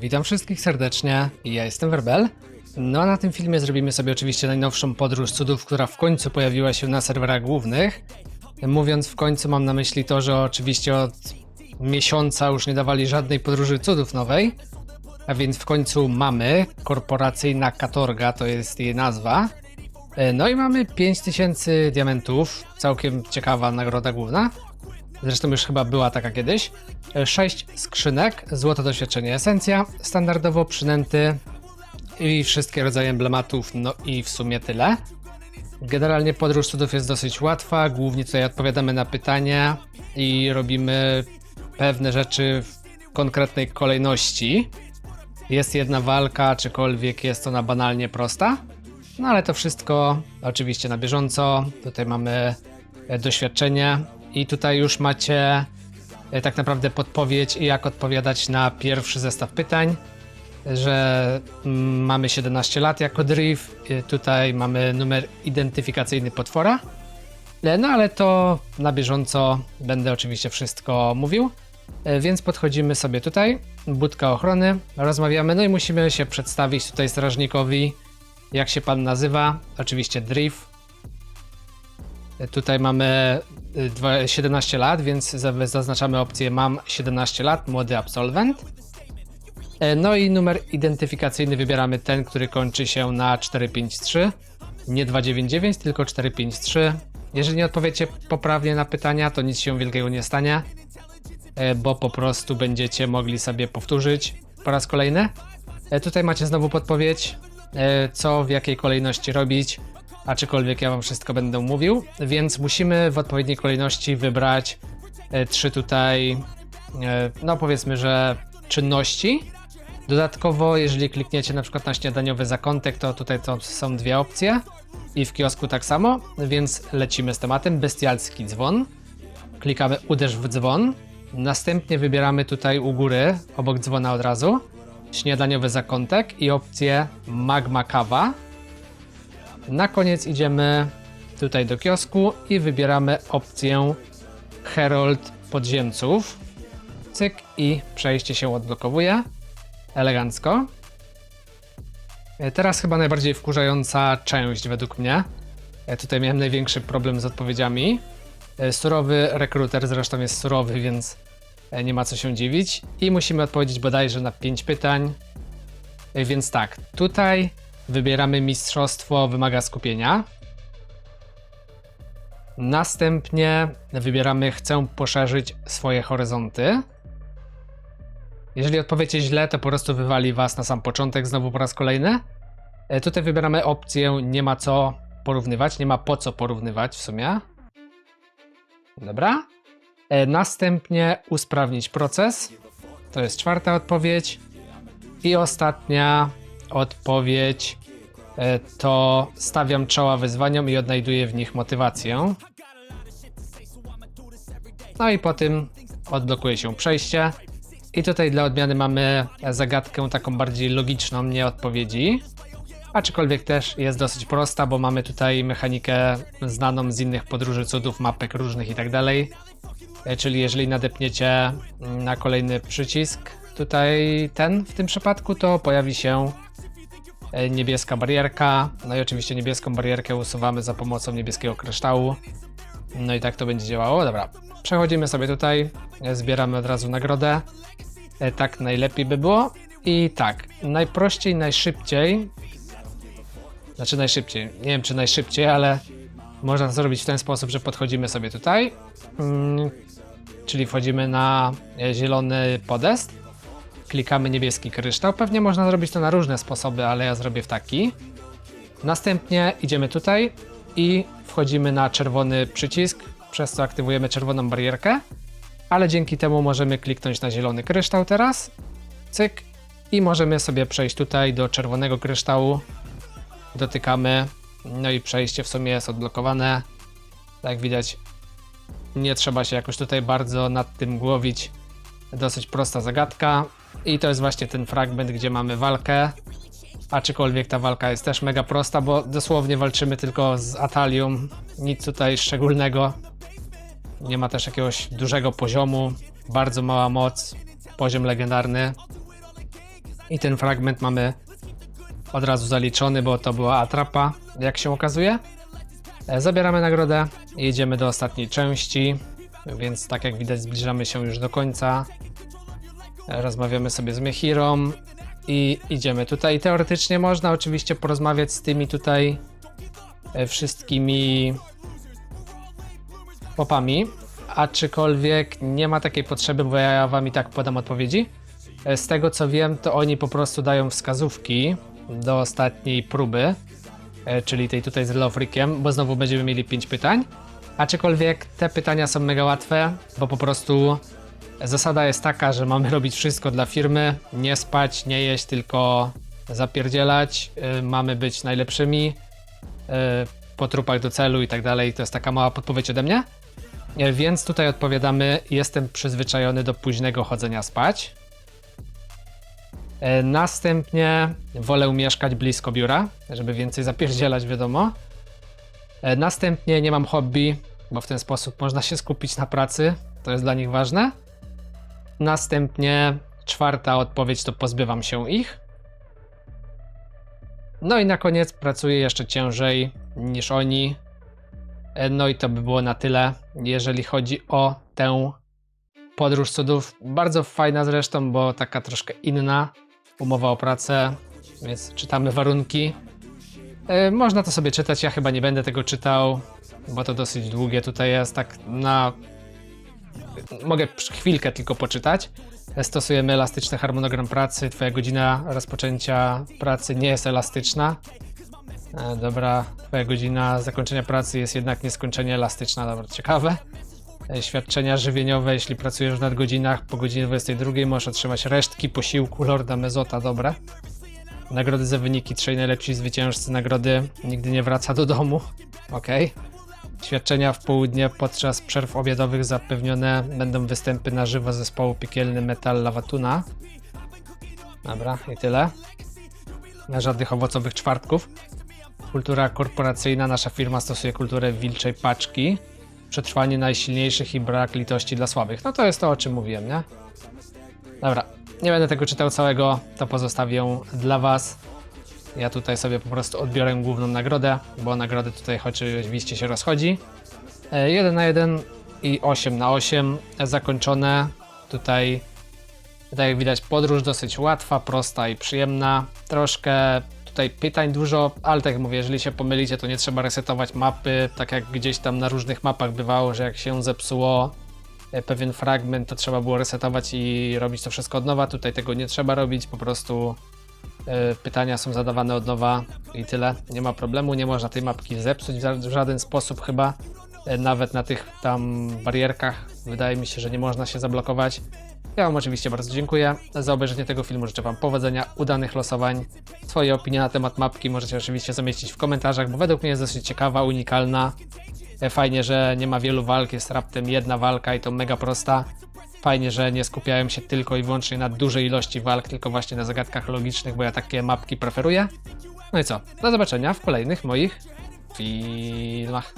Witam wszystkich serdecznie, ja jestem Werbel. No a na tym filmie zrobimy sobie oczywiście najnowszą podróż cudów, która w końcu pojawiła się na serwerach głównych. Mówiąc w końcu mam na myśli to, że oczywiście od miesiąca już nie dawali żadnej podróży cudów nowej. A więc w końcu mamy korporacyjna katorga, to jest jej nazwa. E, No i mamy 5000 diamentów, całkiem ciekawa nagroda główna. Zresztą już chyba była taka kiedyś. 6 skrzynek, złote doświadczenie esencja, standardowo przynęty i wszystkie rodzaje emblematów, no i w sumie tyle. Generalnie podróż cudów jest dosyć łatwa, głównie tutaj odpowiadamy na pytania i robimy pewne rzeczy w konkretnej kolejności. Jest jedna walka, aczkolwiek jest ona banalnie prosta. No ale to wszystko oczywiście na bieżąco. Tutaj mamy e, doświadczenie i tutaj już macie e, tak naprawdę podpowiedź, jak odpowiadać na pierwszy zestaw pytań. Że mm, mamy 17 lat jako Drift, e, tutaj mamy numer identyfikacyjny potwora. E, No ale to na bieżąco będę oczywiście wszystko mówił. Więc podchodzimy sobie tutaj, budka ochrony, rozmawiamy, no i musimy się przedstawić tutaj strażnikowi, jak się pan nazywa. Oczywiście Drift. Tutaj mamy y, dwa- 17 lat, więc za- zaznaczamy opcję mam 17 lat, młody absolwent. E, No i numer identyfikacyjny wybieramy ten, który kończy się na 453. Nie 299, tylko 453. Jeżeli nie odpowiecie poprawnie na pytania, to nic się wielkiego nie stanie, e, bo po prostu będziecie mogli sobie powtórzyć po raz kolejny. E, Tutaj macie znowu podpowiedź, co w jakiej kolejności robić, aczkolwiek ja wam wszystko będę mówił, więc musimy w odpowiedniej kolejności wybrać e, trzy tutaj, e, no powiedzmy, że czynności. Dodatkowo, jeżeli klikniecie na przykład na śniadaniowy zakątek, to tutaj to są dwie opcje i w kiosku tak samo, więc lecimy z tematem. Bestialski dzwon. Klikamy uderz w dzwon. Następnie wybieramy tutaj u góry, obok dzwona od razu, śniadaniowy zakątek i opcję magma kawa. Na koniec idziemy tutaj do kiosku i wybieramy opcję Herald Podziemców. Cyk i przejście się odblokowuje. Elegancko. E, Teraz chyba najbardziej wkurzająca część według mnie. Ja tutaj miałem największy problem z odpowiedziami. E, Surowy rekruter zresztą jest surowy, więc e, nie ma co się dziwić. I musimy odpowiedzieć bodajże na 5 pytań. E, Więc tak, tutaj wybieramy mistrzostwo wymaga skupienia. Następnie wybieramy chcę poszerzyć swoje horyzonty. Jeżeli odpowiecie źle, to po prostu wywali was na sam początek znowu po raz kolejny. E, Tutaj wybieramy opcję nie ma co porównywać, nie ma po co porównywać w sumie. Dobra. E, Następnie usprawnić proces. To jest czwarta odpowiedź. I ostatnia odpowiedź to stawiam czoła wyzwaniom i odnajduję w nich motywację. No i po tym odblokuje się przejście. I tutaj dla odmiany mamy zagadkę taką bardziej logiczną, nie odpowiedzi. Aczkolwiek też jest dosyć prosta, bo mamy tutaj mechanikę znaną z innych podróży cudów, mapek różnych i tak dalej. E, Czyli jeżeli nadepniecie na kolejny przycisk, tutaj ten w tym przypadku, to pojawi się e, niebieska barierka. No i oczywiście niebieską barierkę usuwamy za pomocą niebieskiego kryształu. No i tak to będzie działało. Dobra, przechodzimy sobie tutaj, e, zbieramy od razu nagrodę. E, Tak najlepiej by było. I tak, najprościej, najszybciej. Znaczy najszybciej. Nie wiem czy najszybciej, ale można to zrobić w ten sposób, że podchodzimy sobie tutaj. Mm, czyli wchodzimy na e, zielony podest. Klikamy niebieski kryształ. Pewnie można zrobić to na różne sposoby, ale ja zrobię w taki. Następnie idziemy tutaj i wchodzimy na czerwony przycisk, przez co aktywujemy czerwoną barierkę. Ale dzięki temu możemy kliknąć na zielony kryształ teraz. Cyk. I możemy sobie przejść tutaj do czerwonego kryształu. Dotykamy. No i przejście w sumie jest odblokowane. Jak widać, nie trzeba się jakoś tutaj bardzo nad tym głowić. Dosyć prosta zagadka. I to jest właśnie ten fragment, gdzie mamy walkę. Aczkolwiek ta walka jest też mega prosta, bo dosłownie walczymy tylko z Atalium. Nic tutaj szczególnego. Nie ma też jakiegoś dużego poziomu. Bardzo mała moc. Poziom legendarny. I ten fragment mamy od razu zaliczony, bo to była atrapa, jak się okazuje. E, Zabieramy nagrodę i jedziemy do ostatniej części, więc tak jak widać zbliżamy się już do końca. Rozmawiamy sobie z Mechirą i idziemy tutaj. Teoretycznie można oczywiście porozmawiać z tymi tutaj e, wszystkimi popami, aczkolwiek nie ma takiej potrzeby, bo ja wam i tak podam odpowiedzi. E, Z tego co wiem, to oni po prostu dają wskazówki do ostatniej próby, e, czyli tej tutaj z Lofrikiem, bo znowu będziemy mieli 5 pytań. Aczkolwiek te pytania są mega łatwe, bo po prostu zasada jest taka, że mamy robić wszystko dla firmy, nie spać, nie jeść, tylko zapierdzielać, y, mamy być najlepszymi, y, po trupach do celu i tak dalej. To jest taka mała podpowiedź ode mnie. E, Więc tutaj odpowiadamy: Jestem przyzwyczajony do późnego chodzenia spać. Następnie wolę mieszkać blisko biura, żeby więcej zapierdzielać, wiadomo. Następnie nie mam hobby, bo w ten sposób można się skupić na pracy. To jest dla nich ważne. Następnie czwarta odpowiedź to pozbywam się ich. No i na koniec pracuję jeszcze ciężej niż oni. E, No i to by było na tyle, jeżeli chodzi o tę podróż cudów. Bardzo fajna zresztą, bo taka troszkę inna umowa o pracę, więc czytamy warunki. E, Można to sobie czytać, ja chyba nie będę tego czytał, bo to dosyć długie tutaj jest, tak na... Mogę chwilkę tylko poczytać. Stosujemy elastyczny harmonogram pracy, twoja godzina rozpoczęcia pracy nie jest elastyczna. E, Dobra, twoja godzina zakończenia pracy jest jednak nieskończenie elastyczna, dobra, ciekawe. E, Świadczenia żywieniowe, jeśli pracujesz w nadgodzinach po godzinie 22 możesz otrzymać resztki posiłku Lorda Mezota, dobre. Nagrody za wyniki, trzej najlepsi zwyciężcy nagrody nigdy nie wraca do domu, okej. Świadczenia w południe podczas przerw obiadowych zapewnione będą występy na żywo zespołu Piekielny Metal Lawatuna. Dobra, i tyle. Na żadnych owocowych czwartków. Kultura korporacyjna. Nasza firma stosuje kulturę wilczej paczki. Przetrwanie najsilniejszych i brak litości dla słabych. No to jest to, o czym mówiłem, nie? Dobra, nie będę tego czytał całego, to pozostawię dla Was. Ja tutaj sobie po prostu odbiorę główną nagrodę, bo nagrody tutaj oczywiście się rozchodzi. 1 na 1 i 8 na 8 zakończone. Tutaj, tak jak widać, podróż dosyć łatwa, prosta i przyjemna. Troszkę tutaj pytań dużo, ale tak jak mówię, jeżeli się pomylicie, to nie trzeba resetować mapy, tak jak gdzieś tam na różnych mapach bywało, że jak się zepsuło e, pewien fragment, to trzeba było resetować i robić to wszystko od nowa. Tutaj tego nie trzeba robić, po prostu e, pytania są zadawane od nowa i tyle. Nie ma problemu, nie można tej mapki zepsuć w żaden sposób chyba. E, Nawet na tych tam barierkach wydaje mi się, że nie można się zablokować. Ja Wam oczywiście bardzo dziękuję za obejrzenie tego filmu. Życzę Wam powodzenia, udanych losowań. Swoje opinie na temat mapki możecie oczywiście zamieścić w komentarzach, bo według mnie jest dosyć ciekawa, unikalna. E, Fajnie, że nie ma wielu walk, jest raptem jedna walka i to mega prosta. Fajnie, że nie skupiają się tylko i wyłącznie na dużej ilości walk, tylko właśnie na zagadkach logicznych, bo ja takie mapki preferuję. No i co? Do zobaczenia w kolejnych moich filmach.